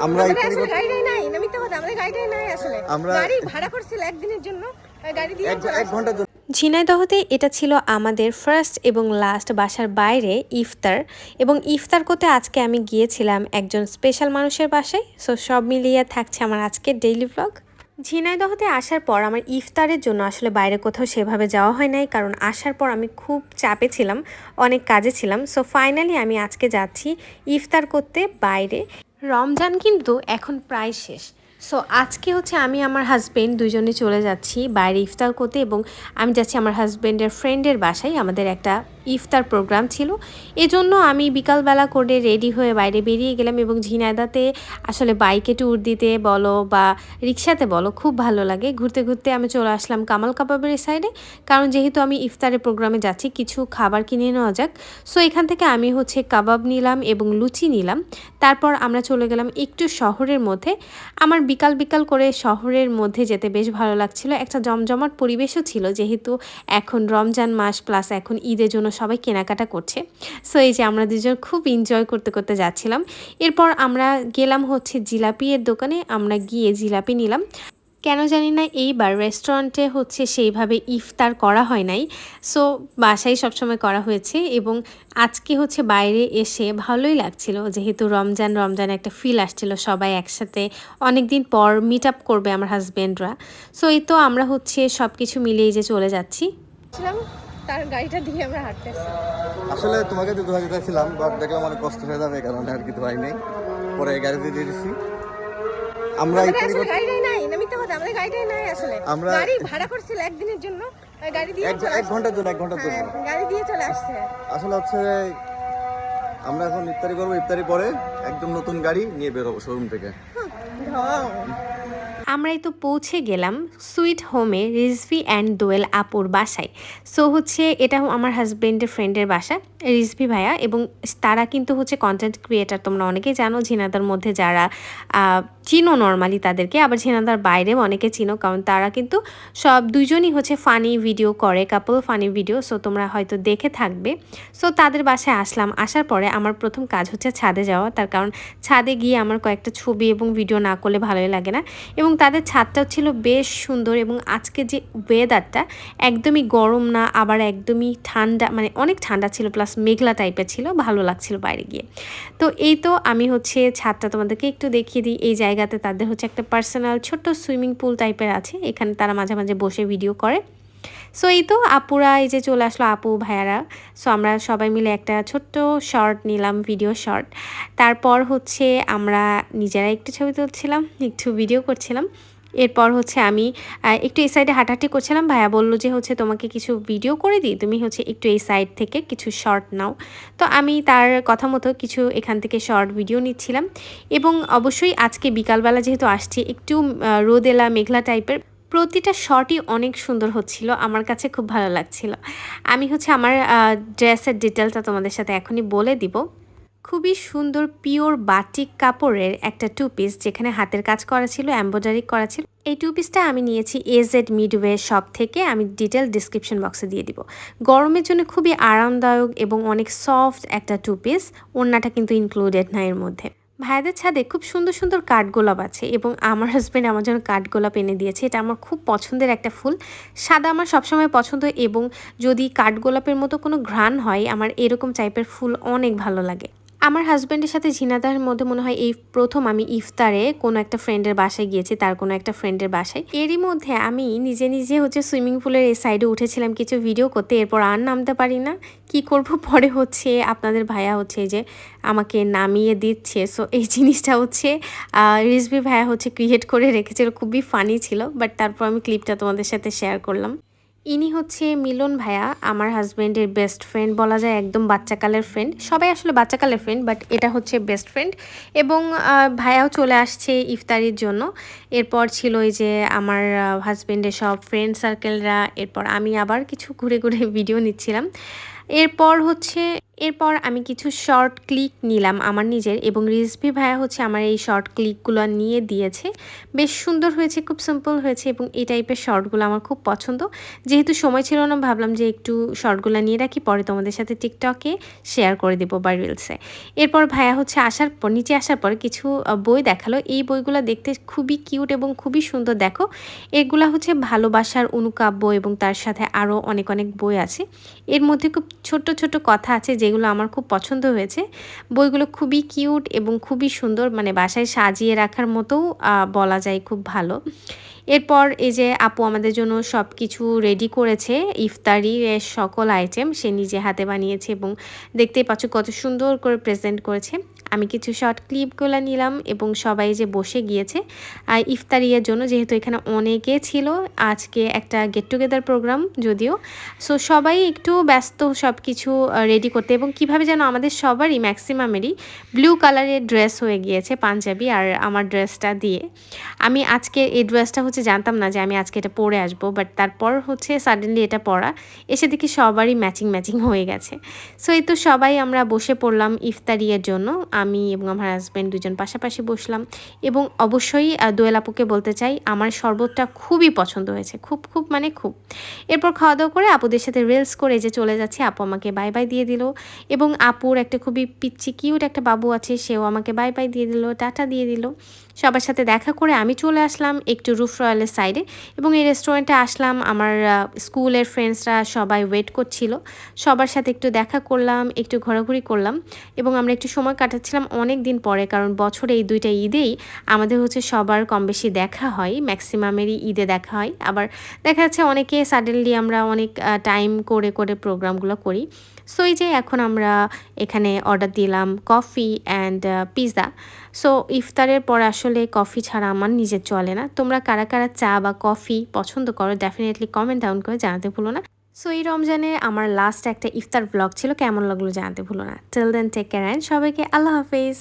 আমরা আমাদের ইত্যাদি আসলে নাই না মিথ্যা কথা আমাদের গাড়িটাই নাই আসলে। আমরা- গাড়ি ভাড়া করছিল একদিনের জন্য গাড়ি দিয়ে এক জন্য। ঝিনাইদহতে এটা ছিল আমাদের ফার্স্ট এবং লাস্ট বাসার বাইরে ইফতার। এবং ইফতার করতে আজকে আমি গিয়েছিলাম একজন স্পেশাল মানুষের বাসায়। সো সব মিলিয়ে থাকছে আমার আজকের ডেইলি ব্লগ ঝিনাইদহতে আসার পর আমার ইফতারের জন্য আসলে বাইরে কোথাও সেভাবে যাওয়া হয় নাই কারণ আসার পর আমি খুব চাপে ছিলাম অনেক কাজে ছিলাম। সো ফাইনালি আমি আজকে যাচ্ছি ইফতার করতে বাইরে। রমজান কিন্তু এখন প্রায় শেষ। সো আজকে হচ্ছে আমি আমার হাজব্যান্ড দুজনে চলে যাচ্ছি বাইরে ইফতার করতে এবং আমি যাচ্ছি আমার হাজব্যান্ডের ফ্রেন্ডের বাসায়। আমাদের একটা ইফতার প্রোগ্রাম ছিল। এজন্য আমি বিকালবেলা করে রেডি হয়ে বাইরে বেরিয়ে গেলাম এবং ঝিনাইদাতে আসলে বাইকে ট্যুর দিতে বলো বা রিক্সাতে বলো, খুব ভালো লাগে। ঘুরতে ঘুরতে আমি চলে আসলাম কামাল কাবাবের সাইডে কারণ যেহেতু আমি ইফতারের প্রোগ্রামে যাচ্ছি, কিছু খাবার কিনে নেওয়া যাক। সো এখান থেকে আমি হচ্ছে কাবাব নিলাম এবং লুচি নিলাম। তারপর আমরা চলে গেলাম একটু শহরের মধ্যে। আমার বিকাল বিকাল করে শহরের মধ্যে যেতে বেশ ভালো লাগছিল। একটা জমজমাট পরিবেশও ছিল যেহেতু এখন রমজান মাস প্লাস এখন ঈদের জন্য সবাই কেনাকাটা করছে। সো এই যে আমরা দুজন খুব এনজয় করতে করতে যাচ্ছিলাম। এরপর আমরা গেলাম হচ্ছে জিলাপি এর দোকানে, আমরা গিয়ে জিলাপি নিলাম। কেন জানি না এইবার রেস্টুরেন্টে হচ্ছে সেইভাবে ইফতার করা হয় নাই। সো বাসায় সবসময় করা হয়েছে এবং আজকে হচ্ছে বাইরে এসে ভালোই লাগছিল। যেহেতু রমজান রমজান একটা ফিল আসছিল সবাই একসাথে। অনেক দিন পর মিট আপ করবে আমার হাজব্যান্ডরা সো এই তো আমরা হচ্ছে সব কিছু মিলিয়ে যে চলে যাচ্ছি। তার গাড়িটা দিয়ে আমরা হাঁটতেছি। আসলে তোমাকে তো যেতেছিলাম বাট দেখলাম অনেক কষ্ট হয়ে যাবে কারণ আর কিছু হয় নাই। পরে গাড়িতে দিয়ে দিচ্ছি আমরা করতে- গাড়িটাই নাই আসলে। আমরা- গাড়ি ভাড়া করছিল একদিনের জন্য গাড়ি দিয়ে এক ঘণ্টার জন্য এক ঘণ্টার জন্য। হ্যাঁ, গাড়ি দিয়ে চলে আসছে। আসলে হচ্ছে আমরা এখন ইফতারি করব ইফতারি পরে একদম নতুন গাড়ি নিয়ে বেরোবো শোরুম থেকে। আমরাই তো পৌঁছে গেলাম সুইট হোমে রিজভি অ্যান্ড দোয়েল আপুর বাসায়। সো হচ্ছে এটা আমার হাজব্যান্ডের ফ্রেন্ডের বাসা। রিজভি ভাইয়া এবং তারা কিন্তু হচ্ছে কন্টেন্ট ক্রিয়েটার তোমরা অনেকেই জানো ঝিনাদার মধ্যে যারা চিনো নর্মালি তাদেরকে, আবার ঝিনাদার বাইরেও অনেকে চিনো, কারণ তারা কিন্তু সব দুজনই হচ্ছে ফানি ভিডিও করে কাপল ফানি ভিডিও সো তোমরা হয়তো দেখে থাকবে। সো তাদের বাসায় আসলাম, আসার পরে আমার প্রথম কাজ হচ্ছে ছাদে যাওয়া, তার কারণ ছাদে গিয়ে আমার কয়েকটা ছবি এবং ভিডিও না করলে ভালোই লাগে না। এবং তাদের ছাদটাও ছিল বেশ সুন্দর এবং আজকে যে ওয়েদারটা একদমই গরম না, আবার একদমই ঠান্ডা মানে অনেক ঠান্ডা ছিল প্লাস মেঘলা টাইপের ছিল, ভালো লাগছিল বাইরে গিয়ে। তো এই তো আমি হচ্ছে ছাদটা তোমাদেরকে একটু দেখিয়ে দিই। এই জায়গাতে তাদের হচ্ছে একটা পার্সোনাল ছোট্ট সুইমিং পুল টাইপের আছে, এখানে তারা মাঝে মাঝে বসে ভিডিও করে। সো এই তো আপুরা, এই যে চলে আসলো আপু, ভাইয়ারা। সো আমরা সবাই মিলে একটা ছোট্ট শর্ট নিলাম ভিডিও শর্ট তারপর হচ্ছে আমরা নিজেরা একটু ছবি তুলছিলাম, একটু ভিডিও করছিলাম। এরপর হচ্ছে আমি একটু এই সাইডে হাঁটাহাঁটি করছিলাম। ভাইয়া বলল যে হচ্ছে তোমাকে কিছু ভিডিও করে দিই, তুমি হচ্ছে একটু এই সাইড থেকে কিছু শর্ট নাও। তো আমি তার কথা মতো কিছু এখান থেকে শর্ট ভিডিও নিচ্ছিলাম। এবং অবশ্যই আজকে বিকালবেলা যেহেতু আসছি, একটু রোদেলা, মেঘলা টাইপের প্রতিটা শটই অনেক সুন্দর হচ্ছিল, আমার কাছে খুব ভালো লাগছিল। আমি হচ্ছে আমার ড্রেসের ডিটেলটা তোমাদের সাথে এখনই বলে দিব। খুবই সুন্দর পিওর বাটিক কাপড়ের একটা টু পিস যেখানে হাতের কাজ করা ছিল এম্ব্রয়ডারি করা ছিল। এই টু পিসটা আমি নিয়েছি এজেড মিডওয়ে শপ থেকে, আমি ডিটেল ডিসক্রিপশন বক্সে দিয়ে দিব। গরমের জন্য খুবই আরামদায়ক এবং অনেক সফট একটা টু পিস ওড়নাটা কিন্তু ইনক্লুডেড না এর মধ্যে। ভাইদের ছাদে খুব সুন্দর সুন্দর কাঠগোলাপ আছে এবং আমার হাজব্যান্ড আমার জন্য কাঠগোলাপ এনে দিয়েছে, এটা আমার খুব পছন্দের একটা ফুল। সাদা আমার সবসময় পছন্দ এবং যদি কাঠগোলাপের মতো কোনো ঘ্রাণ হয়, আমার এরকম টাইপের ফুল অনেক ভালো লাগে। আমার হাজব্যান্ডের সাথে ঝিনাদার মধ্যে মনে হয় এই প্রথম আমি ইফতারে কোনো একটা ফ্রেন্ডের বাসায় গিয়েছি, তার কোনো একটা ফ্রেন্ডের বাসায়। এরই মধ্যে আমি নিজে নিজে হচ্ছে সুইমিং পুলের এই সাইডে উঠেছিলাম কিছু ভিডিও করতে, এরপর আর নামতে পারি না। কি করব পরে হচ্ছে আপনাদের ভাইয়া হচ্ছে যে আমাকে নামিয়ে দিচ্ছে। সো এই জিনিসটা হচ্ছে রিজভি ভাইয়া হচ্ছে ক্রিয়েট করে রেখেছিল, খুবই ফানি ছিল বাট তারপর আমি ক্লিপটা তোমাদের সাথে শেয়ার করলাম। ইনি হচ্ছে মিলন ভাইয়া, আমার হাজব্যান্ডের বেস্ট ফ্রেন্ড বলা যায়, একদম বাচ্চাকালের ফ্রেন্ড সবাই আসলে বাচ্চাকালের ফ্রেন্ড বাট এটা হচ্ছে বেস্ট ফ্রেন্ড এবং ভাইয়াও চলে আসছে ইফতারির জন্য। এরপর ছিল এই যে আমার হাজব্যান্ডের সব ফ্রেন্ড সার্কেলরা এরপর আমি আবার কিছু ঘুরে ঘুরে ভিডিও নিচ্ছিলাম। এরপর হচ্ছে এরপর আমি কিছু শর্ট ক্লিক নিলাম আমার নিজের এবং রিসভি ভাইয়া হচ্ছে আমার এই শর্ট ক্লিকগুলো নিয়ে দিয়েছে। বেশ সুন্দর হয়েছে, খুব সিম্পল হয়েছে এবং এই টাইপের শর্টগুলো আমার খুব পছন্দ। যেহেতু সময় ছিল না, ভাবলাম যে একটু শর্টগুলো নিয়ে রাখি, পরে তোমাদের সাথে টিকটকে শেয়ার করে দেবো বা রিলসে এরপর ভাইয়া হচ্ছে আসার পর, নিচে আসার পর কিছু বই দেখাল। এই বইগুলো দেখতে খুবই কিউট এবং খুবই সুন্দর, দেখো। এগুলা হচ্ছে ভালোবাসার অনুকাব্য এবং তার সাথে আরও অনেক অনেক বই আছে। এর মধ্যে খুব ছোট ছোট কথা আছে যেগুলো আমার খুব পছন্দ হয়েছে। বইগুলো খুবই কিউট এবং খুবই সুন্দর মানে বাসায় সাজিয়ে রাখার মতোও বলা যায় খুব ভালো। এরপর এই যে আপু আমাদের জন্য সব কিছু রেডি করেছে ইফতারি সকল আইটেম সে নিজে হাতে বানিয়েছে এবং দেখতেই পাচ্ছ কত সুন্দর করে প্রেজেন্ট করেছে। আমি কিছু শর্ট ক্লিপগুলো নিলাম এবং সবাই যে বসে গিয়েছে আর ইফতারিয়ের জন্য যেহেতু এখানে অনেকে ছিল, আজকে একটা গেট টুগেদার প্রোগ্রাম যদিও। সো সবাই একটু ব্যস্ত সব কিছু রেডি করতে এবং কীভাবে যেন আমাদের সবারই ম্যাক্সিমামেরই ব্লু কালারের ড্রেস হয়ে গিয়েছে পাঞ্জাবি আর আমার ড্রেসটা দিয়ে। আমি আজকে এই ড্রেসটা হচ্ছে জানতাম না যে আমি আজকে এটা পরে আসব বাট তারপর হচ্ছে সাডেনলি এটা পরা, এসে দেখি সবারই ম্যাচিং ম্যাচিং হয়ে গেছে। সো এই তো সবাই আমরা বসে পড়লাম ইফতারিয়ের জন্য। আমি এবং আমার হাজব্যান্ড দুজন পাশাপাশি বসলাম এবং অবশ্যই দোয়েল আপুকে বলতে চাই, আমার শরবতটা খুবই পছন্দ হয়েছে, খুব খুব মানে খুব। এরপর খাওয়া দাওয়া করে আপুদের সাথে রিলস করে যে চলে যাচ্ছে, আপু আমাকে বাই বাই দিয়ে দিল এবং আপুর একটা খুবই পিচ্ছি কিউট একটা বাবু আছে, সেও আমাকে বাই বাই দিয়ে দিল, টাটা দিয়ে দিল। সবার সাথে দেখা করে আমি চলে আসলাম একটু রুফ রয়্যালের সাইডে এবং এই রেস্টুরেন্টে আসলাম। আমার স্কুলের ফ্রেন্ডসরা সবাই ওয়েট করছিল। সবার সাথে একটু দেখা করলাম, একটু ঘোরাঘুরি করলাম এবং আমরা একটু সময় কাটাচ্ছিলাম অনেক দিন পরে কারণ বছরে এই দুইটা ঈদেই আমাদের হচ্ছে সবার কম বেশি দেখা হয় ম্যাক্সিমামেরই ঈদে দেখা হয়। আবার দেখা যাচ্ছে অনেকে সাডেনলি আমরা অনেক টাইম করে করে প্রোগ্রামগুলো করি। সো এই যে এখন আমরা এখানে অর্ডার দিলাম কফি অ্যান্ড পিৎজা সো ইফতারের পর আসলে কফি ছাড়া আমার নিজের চলে না। তোমরা কারা কারা চা বা কফি পছন্দ করো ডেফিনেটলি কমেন্ট ডাউন করে জানাতে ভুলো না। সো এই রমজানে আমার লাস্ট একটা ইফতার ব্লগ ছিল, কেমন লাগল জানাতে ভুলো না। Tell then take care and সবাইকে আল্লাহ হাফেজ।